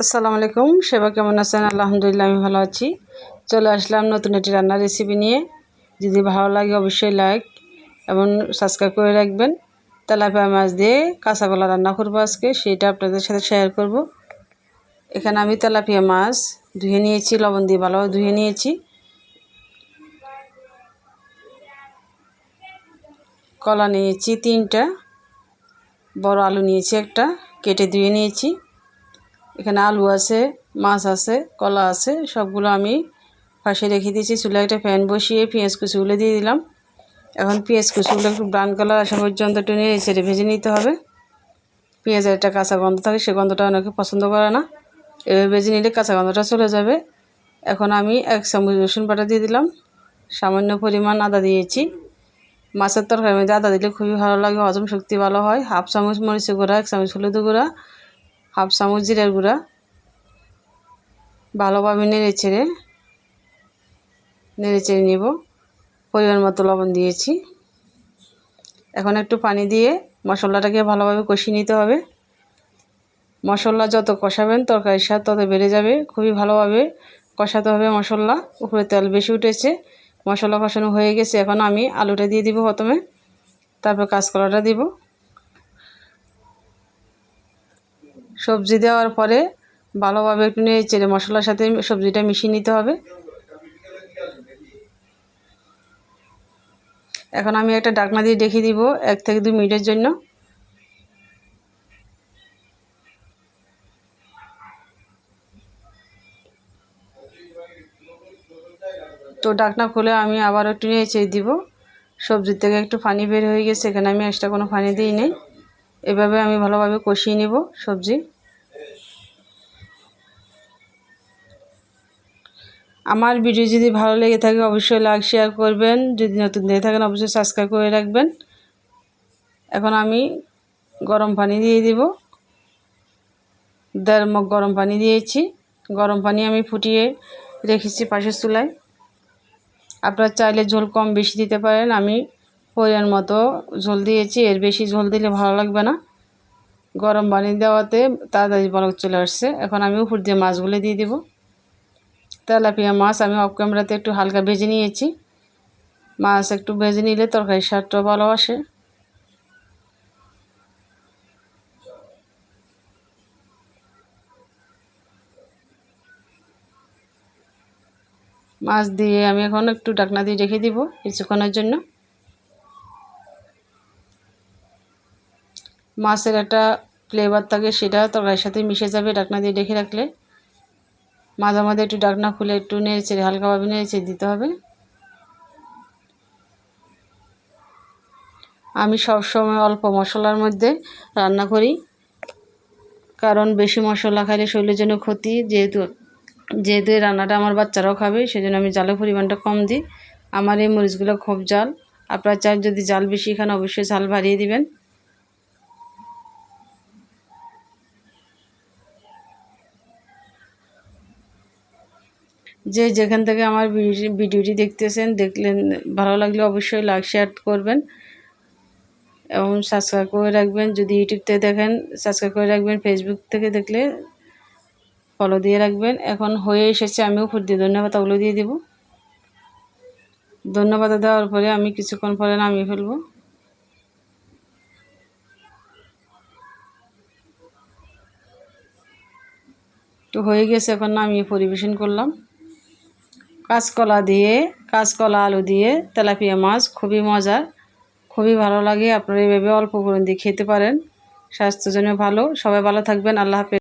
আসসালামু আলাইকুম, সেবা কেমন আছেন? আলহামদুলিল্লাহ, আমি ভালো আছি। চলে আসলাম নতুন একটি রান্নার রেসিপি নিয়ে। যদি ভালো লাগে অবশ্যই লাইক এবং সাবস্ক্রাইব করে রাখবেন। তেলাপিয়া মাছ দিয়ে কাঁচা কলা রান্না করব আজকে, সেটা আপনাদের সাথে শেয়ার করব। এখানে আমি তেলাপিয়া মাছ ধুয়ে নিয়েছি, লবণ দিয়ে ভালোভাবে ধুয়ে নিয়েছি। কলা নিয়েছি তিনটা, বড় আলু নিয়েছি একটা, কেটে ধুয়ে নিয়েছি। এখানে আলু আছে, মাছ আছে, কলা আছে, সবগুলো আমি পাশে রেখে দিয়েছি। চুলে একটা ফ্যান বসিয়ে পেঁয়াজ কুচিগুলো দিয়ে দিলাম। এখন পেঁয়াজ কুচিগুলো একটু ব্রাউন কালার আসা পর্যন্ত একটু নিয়ে ছেড়ে ভেজে নিতে হবে। পেঁয়াজের একটা কাঁচা গন্ধ থাকে, সে গন্ধটা অনেকে পছন্দ করে না। এভাবে ভেজে নিলে কাঁচা গন্ধটা চলে যাবে। এখন আমি এক চামচ রসুন বাটা দিয়ে দিলাম। সামান্য পরিমাণ আদা দিয়েছি। মাছের তরকারি মধ্যে আদা দিলে খুবই ভালো লাগে, হজম শক্তি ভালো হয়। হাফ চামচ মরিচের গুঁড়া, এক চামচ হলুদ গুঁড়া হাফ চামচ জিরার গুঁড়া, ভালোভাবে নেড়ে ছেড়ে নেড়ে চেড়ে নেব। পরিমাণ মতো লবণ দিয়েছি। এখন একটু পানি দিয়ে মশলাটাকে ভালোভাবে কষিয়ে নিতে হবে। মশলা যত কষাবেন তরকারির স্বাদ তত বেড়ে যাবে। খুবই ভালোভাবে কষাতে হবে মশলা। উপরে তেল বেশি উঠেছে। মশলা কষানো হয়ে গেছে। এখন আমি আলুটা দিয়ে দিব প্রথমে। তারপর কাঁচকলাটা দিব। সবজি দেওয়ার পরে ভালোভাবে একটু নিয়ে চেড়ে মশলার সাথে সবজিটা মিশিয়ে নিতে হবে। এখন আমি একটা ডাকনা দিয়ে ডেকে দিব এক থেকে দুই মিনিটের জন্য। তো ডাকনা খুলে আমি আবার একটু নিয়ে চেয়ে দিব। সবজির থেকে একটু পানি বের হয়ে গেছে, এখানে আমি এক্সট্রা কোনো পানি দিই নেই। এভাবে আমি ভালোভাবে কষিয়ে নিব সবজি। আমার ভিডিও যদি ভালো লেগে থাকে, অবশ্যই লাইক শেয়ার করবেন। যদি নতুন দেখে থাকেন, অবশ্যই সাবস্ক্রাইব করে রাখবেন। এখন আমি গরম পানি দিয়ে দিব। দেড় মগ গরম পানি দিয়েছি। গরম পানি আমি ফুটিয়ে রেখেছি পাশের চুলায়। আপনারা চাইলে ঝোল কম বেশি দিতে পারেন। আমি পরিমাণ মতো ঝোল দিয়েছি। এর বেশি ঝোল দিলে ভালো লাগবে না। গরম পানি দেওয়াতে তাড়াতাড়ি বলক চলে আসছে। এখন আমি উপর দিয়ে মাছগুলো দিয়ে দেবো। তেলাপিয়া মাছ আমি অফ ক্যামেরাতে একটু হালকা ভেজে নিয়েছি। মাছ একটু ভেজে নিলে তরকারি স্বাদটাও ভালো আসে। মাছ দিয়ে আমি এখন একটু ডাকনা দিয়ে রেখে দিব কিছুক্ষণের জন্য। মাছের একটা ফ্লেভার থাকে সেটা তরকারির সাথে মিশে যাবে ডাকনা দিয়ে রেখে রাখলে। মাঝে মাঝে একটু ডাকনা খুলে একটু নেড়েছে হালকাভাবে নেড়েছে দিতে হবে। আমি সব সময় অল্প মশলার মধ্যে রান্না করি, কারণ বেশি মশলা খাইলে শরীরের জন্য ক্ষতি। যেহেতু যেহেতু এই রান্নাটা আমার বাচ্চারাও খাবে, সেজন্য আমি জালের পরিমাণটা কম দিই। আমার এই মরিচগুলো খুব জাল। আপনার চান যদি জাল বেশি খান, অবশ্যই ঝাল বাড়িয়ে দিবেন। যে যেখান থেকে আমার ভিডিওটি দেখতেছেন, দেখলেন, ভালো লাগলে অবশ্যই লাইক শেয়ার করবেন এবং সাবস্ক্রাইব করে রাখবেন। যদি ইউটিউব থেকে দেখেন সাবস্ক্রাইব করে রাখবেন। ফেসবুক থেকে দেখলে ফলো দিয়ে রাখবেন। এখন হয়ে এসেছে আমি উপর দিয়ে ধন্যবাদ, ওগুলো দিয়ে দেব। ধন্যবাদ দেওয়ার পরে আমি কিছুক্ষণ পরে নামিয়ে ফেলব। তো হয়ে গেছে, এখন নামিয়ে পরিবেশন করলাম। কাঁচকলা দিয়ে, কাঁচকলা আলু দিয়ে তেলাপিয়া মাছ খুবই মজার, খুবই ভালো লাগে। আপনারা এইভাবে অল্প করে দিয়ে খেতে পারেন। স্বাস্থ্যের জন্য ভালো। সবাই ভালো থাকবেন। আল্লাহ হাফেজ।